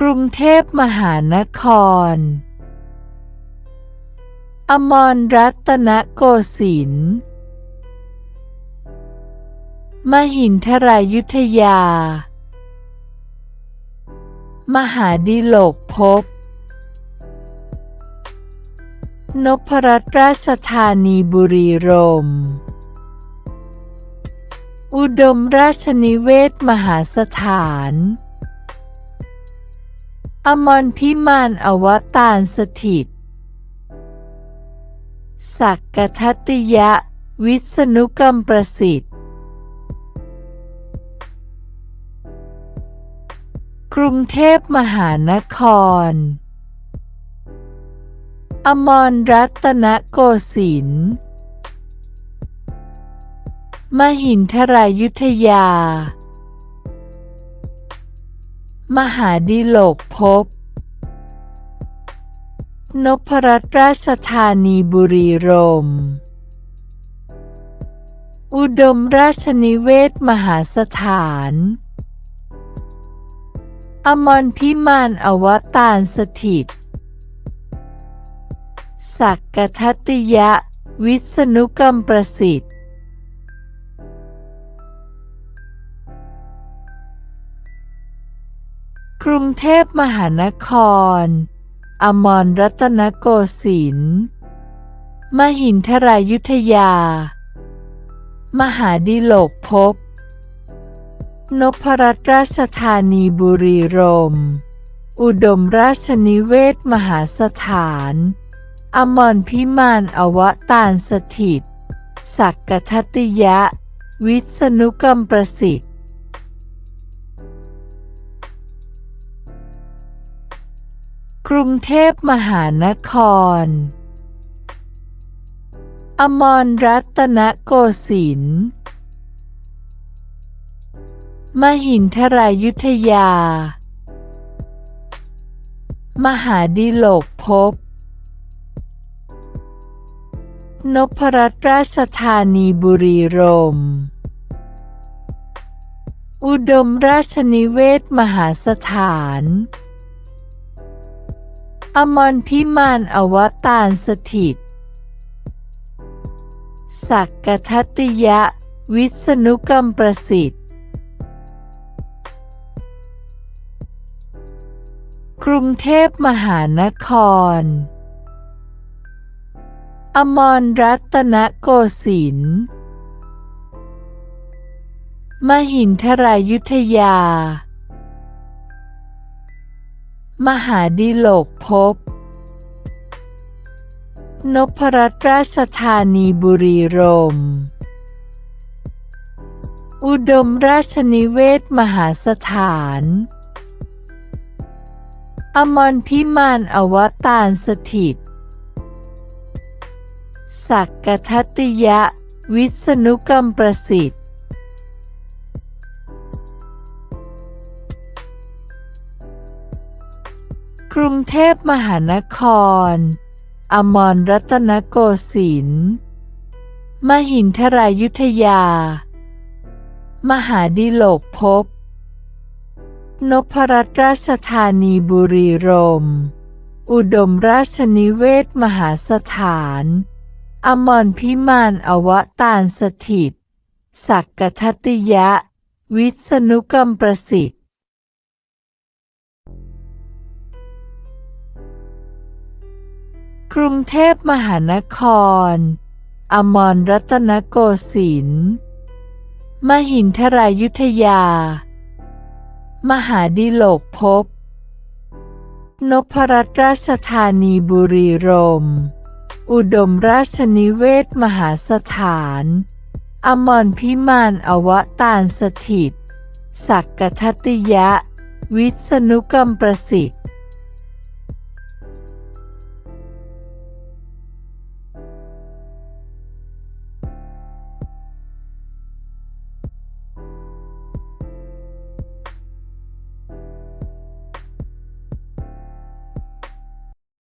กรุงเทพมหานคร อมรรัตนโกสินทร์มหินทรายุทธยา มหาดิโลกภพ นพรัตน์ราชธานีบุรีรมย์อุดมราชนิเวศมหาสถาน อมรพิมานอวตารสถิต สักกทัตยะ วิษณุกรรมประสิทธิ์ กรุงเทพมหานคร อมรรัตนโกสินทร์มหินทรายุทธยา มหาดิโลกภพนพรัตน์ราชธานีบุรีรมย์อุดมราชนิเวศมหาสถาน อมรพิมานอวตารสถิต สักกทัตติยะ วิษณุกรรมประสิทธิ์ กรุงเทพมหานคร อมรรัตนโกสินทร์ มหินทรายุทธยา มหาดิโลกภพ นพรัตน์ราชธานีบุรีรมย์อุดมราชนิเวศมหาสถาน อมรพิมานอวตารสถิต สักกทัตติยะ วิษณุกรรมประสิทธิ์ กรุงเทพมหานคร อมรรัตนโกสินทร์มหินทรายุทธยา มหาดิโลกภพ นพรัตน์ราชธานีบุรีรมย์อุดมราชนิเวศมหาสถาน อมรพิมานอวตารสถิต สักกทัตยะ วิษณุกรรมประสิทธิ์ กรุงเทพมหานคร อมรรัตนโกสินทร์มหินทรายุทธยา มหาดิโลกภพนพรัตน์ราชธานีบุรีรมย์อุดมราชนิเวศมหาสถาน อมรพิมานอวตารสถิต สักกทัตติยะ วิษณุกรรมประสิทธิ์ กรุงเทพมหานคร อมรรัตนโกสินทร์ มหินทรายุทธยา มหาดิโลกภพ นพรัตน์ราชธานีบุรีรมย์อุดมราชนิเวศมหาสถาน อมรพิมานอวตารสถิต สักกทัตติยะ วิษณุกรรมประสิทธิ์ กรุงเทพมหานคร อมรรัตนโกสินทร์ มหินทรายุทธยา มหาดิโลกภพ นพรัตน์ราชธานีบุรีรมย์อุดมราชนิเวศมหาสถาน อมรพิมานอวตารสถิต สักกทัตติยะ วิษณุกรรมประสิทธิ์